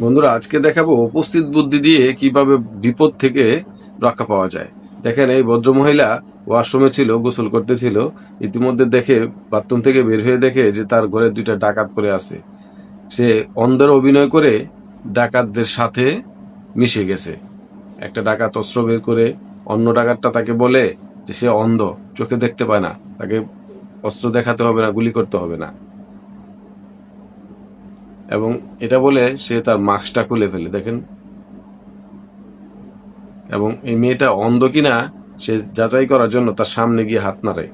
বন্ধুরা, আজকে দেখাবো উপস্থিত বুদ্ধি দিয়ে কীভাবে বিপদ থেকে রক্ষা পাওয়া যায়। দেখেন, এই ভদ্র মহিলা ওয়াশরুমে ছিল, গোসল করতেছিল। ইতিমধ্যে দেখে, বাথরুম থেকে বের হয়ে দেখে যে তার ঘরে দুইটা ডাকাত করে আছে। সে অন্ধের অভিনয় করে ডাকাতদের সাথে মিশে গেছে। একটা ডাকাত অস্ত্র বের করে অন্য ডাকাতটা তাকে বলে যে সে অন্ধ, চোখে দেখতে পায় না। তাকে অস্ত্র দেখাতে হবে না, গুলি করতে হবে না। এবং এটা বলে সে তার মাস্কটা খুলে ফেলে, দেখেন। এবং এই মেয়েটা অন্ধ কিনা, সে যাচাই করার জন্য তার সামনে গিয়ে হাত নাড়ে।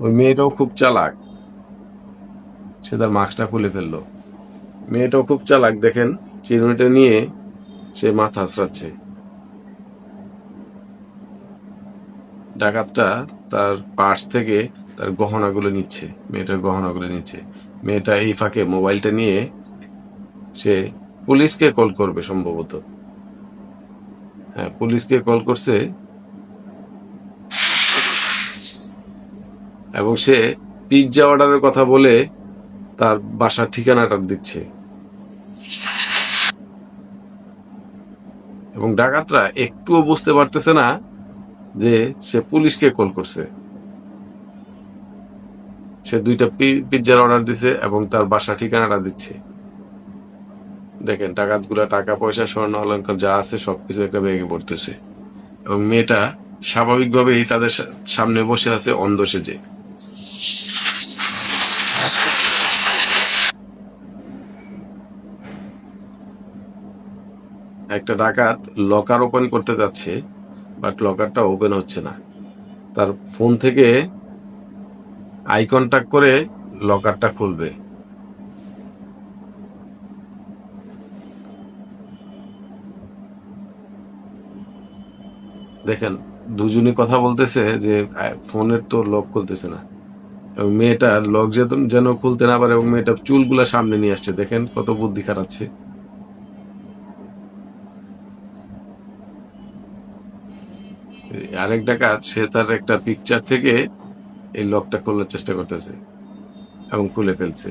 ওই মেয়েটাও খুব চালাক। সে তার মাস্কটা খুলে ফেলল। মেয়েটাও খুব চালাক, দেখেন, চিরুনিটা নিয়ে সে মাথা আঁচড়াচ্ছে ডাকাতটা তার পার্স থেকে তার গহনাগুলো নিচ্ছে, মেয়েটার গহনাগুলো নিচ্ছে। মেয়েটা এই ফাঁকে মোবাইলটা নিয়ে সে পুলিশকে কল করবে সম্ভবত। হ্যাঁ পুলিশকে কল করছে এবং সে পিৎজা অর্ডারের কথা বলে তার বাসার ঠিকানাটা দিচ্ছে। এবং ডাকাতরা একটুও বুঝতে পারতেছে না যে সে পুলিশকে কল করছে। সে দুইটা পিৎজার অর্ডার দিছে এবং তার বাসা ঠিকানাটা দিচ্ছে। দেখেন ডাকাতগুলা টাকা, পয়সা, স্বর্ণ অলঙ্কার যা আছে সবকিছু একটা ব্যাগে পড়তেছে। এবং মেয়েটা স্বাভাবিকভাবেই তাদের সামনে বসে আছে অন্ধ সেজে। একটা ডাকাত লকার ওপেন করতে যাচ্ছে বাট লকারটা ওপেন হচ্ছে না। তার ফোন থেকে আই কন্টাক্ট করে লকারটা খুলবে। দেখেন দুজনে কথা বলতেছে যে ফোনের তো লক খুলতেছে না। এবং মেয়েটা লক যেন খুলতে না পারে, এবং মেয়েটা চুলগুলা সামনে নিয়ে আসছে। দেখেন কত বুদ্ধি খাটাচ্ছে। এই আরেক ডাকাত সে তার একটা পিকচার থেকে এই লকটা খোলার চেষ্টা করতেছে এবং খুলে ফেলছে।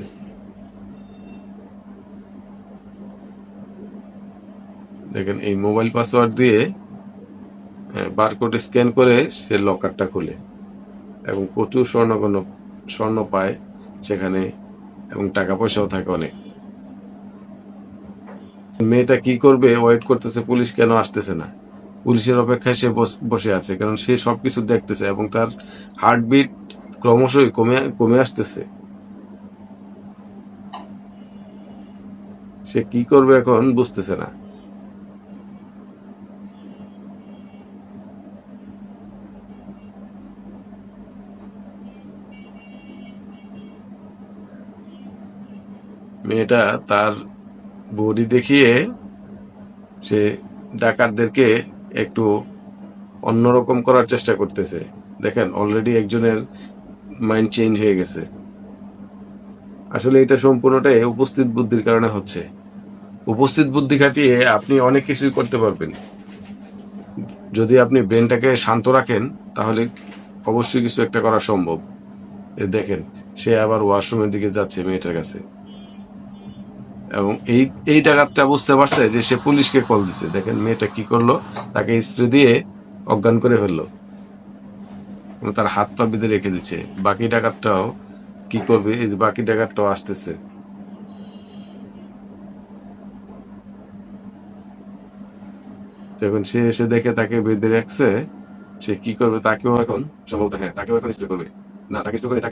দেখেন, এই মোবাইল পাসওয়ার্ড দিয়ে বারকোড স্ক্যান করে সে লকারটা খুলে এবং প্রচুর স্বর্ণ স্বর্ণ পায় সেখানে এবং টাকা পয়সাও থাকে অনেক। মেয়েটা কি করবে? ওয়েট করতেছে, পুলিশ কেন আসতেছে না? পুলিশের অপেক্ষায় সে বস- আছে, কারণ সে সবকিছু দেখতেছে এবং তার হার্টবিট ক্রমশই কমে কমে আসতেছে। সে কি করবে এখন বুঝতেছে না। মেয়েটা তার বডি দেখিয়ে সে ডাকাতদেরকে একটু অন্যরকম করার চেষ্টা করতেছে। দেখেন অলরেডি একজনের মাইন্ড চেঞ্জ হয়ে গেছে। আসলে এটা সম্পূর্ণটাই উপস্থিত বুদ্ধির কারণে হচ্ছে। উপস্থিত বুদ্ধি খাটিয়ে আপনি অনেক কিছুই করতে পারবেন। যদি আপনি ব্রেনটাকে শান্ত রাখেন, তাহলে অবশ্যই কিছু একটা করা সম্ভব। দেখেন, সে আবার ওয়াশরুমের দিকে যাচ্ছে মেয়েটার কাছে। এবং এই এই ডাকাতটা বুঝতে পারছে যে সে পুলিশকে কল দিছে। দেখেন মেয়েটা কি করল? তাকে স্প্রে দিয়ে অজ্ঞান করে ফেলল। তার হাত পা বেঁধে রেখে দিচ্ছে। বাকি ডাকাতটাও কি করবে? এই যে বাকি ডাকাতটাও আসতেছে। যখন সে এসে দেখে তাকে বেঁধে রাখছে, সে কি করবে? তাকেও এখন সম্ভবত হ্যাঁ তাকেও এখন স্প্রে করবে। না, তাকে স্প্রে করে